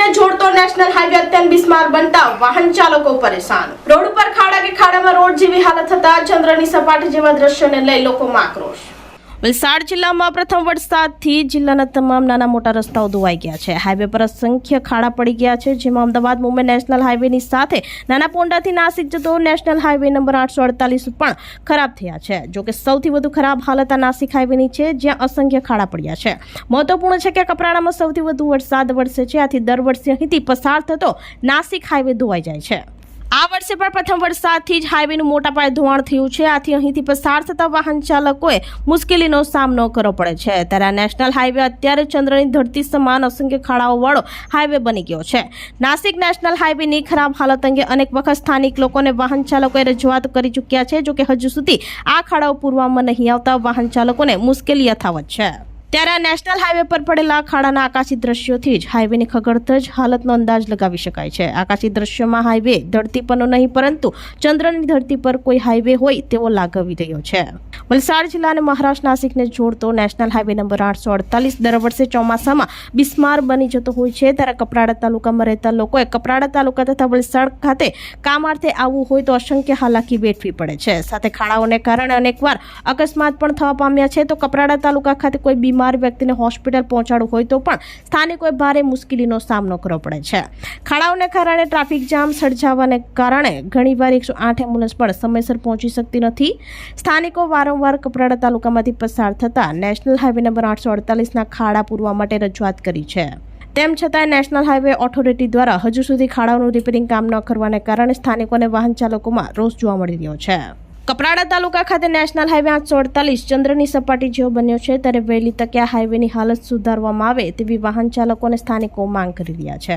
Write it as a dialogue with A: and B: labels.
A: નાસિકને જોડતો national highway અત્યંત બિસ્માર બનતા વાહન ચાલકો પરેશાન. રોડ ઉપર ખાડા કે ખાડામાં રોડ જેવી હાલત થતા ચંદ્રની સપાટી જેવા દ્રશ્યોને લઈ લોકોમાં આક્રોશ. વલસાડ જિલ્લામાં પ્રથમ વરસાદથી જિલ્લાના તમામ નાના મોટા રસ્તાઓ ધોવાઈ ગયા છે. હાઈવે પર અસંખ્ય ખાડા પડી ગયા છે, જેમાં અમદાવાદ, મુંબઈ નેશનલ હાઈવેની સાથે નાના પોંડાથી નાસિક જતો નેશનલ હાઈવે નંબર આઠસો અડતાલીસ પણ ખરાબ થયા છે. જોકે સૌથી વધુ ખરાબ હાલત આ નાસિક હાઈવેની છે જ્યાં અસંખ્ય ખાડા પડ્યા છે. મહત્વપૂર્ણ છે કે કપરાડામાં સૌથી વધુ વરસાદ વરસે છે, આથી દર વર્ષે અહીંથી પસાર થતો નાસિક હાઈવે ધોવાઈ જાય છે. આ વર્ષે પણ પ્રથમ વરસાદથી જ હાઈવેનું મોટા પાયે ધોવાણ થયું છે. આથી અહીંથી પસાર થતા વાહન ચાલકોએ મુશ્કેલીનો સામનો કરવો પડે છે. ત્યારે આ નેશનલ હાઈવે અત્યારે ચંદ્રની ધરતી સમાન અસંખ્ય ખાડાઓવાળો હાઈવે બની ગયો છે. નાસિક નેશનલ હાઈવેની ખરાબ હાલત અંગે અનેક વખત સ્થાનિક લોકોને વાહન ચાલકોએ રજૂઆત કરી ચૂક્યા છે. જોકે હજુ સુધી આ ખાડાઓ પૂરવામાં નહીં આવતા વાહન ચાલકોને મુશ્કેલી યથાવત છે. ત્યારે આ નેશનલ હાઈવે પર પડેલા ખાડાના આકાશી દ્રશ્યોથી જ હાઈવેની જ હાલતનો અંદાજ લગાવી શકાય છે. આકાશી દ્રશ્યોમાં હાઈવે ધરતી પરનો નહીં, પરંતુ ચંદ્રની ધરતી પર કોઈ હાઈવે હોય તેવો લાગવી રહ્યો છે. વલસાડ જિલ્લા અને મહારાષ્ટ્ર નાસિકને જોડતો નેશનલ હાઈવે નંબર આઠસો અડતાલીસ દર વર્ષે ચોમાસામાં બિસ્માર બની જતો હોય છે. ત્યારે કપરાડા તાલુકામાં રહેતા લોકોએ કપરાડા તાલુકા તથા વલસાડ ખાતે કામાર્થે આવવું હોય તો અસંખ્ય હાલાકી વેઠવી પડે છે. સાથે ખાડાઓને કારણે અનેકવાર અકસ્માત પણ થવા પામ્યા છે. તો કપરાડા તાલુકા ખાતે કોઈ બીમાર વ્યક્તિને હોસ્પિટલ પહોંચાડવું હોય તો પણ સ્થાનિકોએ ભારે મુશ્કેલીનો સામનો કરવો પડે છે. ખાડાઓને કારણે ટ્રાફિક જામ સર્જાવાને કારણે ઘણીવાર એકસો આઠ એમ્બ્યુલન્સ પણ સમયસર પહોંચી શકતી નથી. સ્થાનિકો વારંવાર કપરાડા તાલુકામાંથી પસાર થતા નેશનલ હાઈવે નંબર આઠસો અડતાલીસના ખાડા પૂરવા માટે રજૂઆત કરી છે. તેમ છતાં નેશનલ હાઈવે ઓથોરિટી દ્વારા હજુ સુધી ખાડાઓનું રિપેરિંગ કામ ન કરવાને કારણે સ્થાનિકોને વાહન ચાલકોમાં રોષ જોવા મળી રહ્યો છે. કપરાડા તાલુકા ખાતે નેશનલ હાઈવે આઠસો અડતાલીસ ચંદ્રની સપાટી જેવો બન્યો છે, ત્યારે વહેલી તકે આ હાઈવેની હાલત સુધારવામાં આવે તેવી વાહન ચાલકો અને સ્થાનિકો માંગ કરી રહ્યા છે.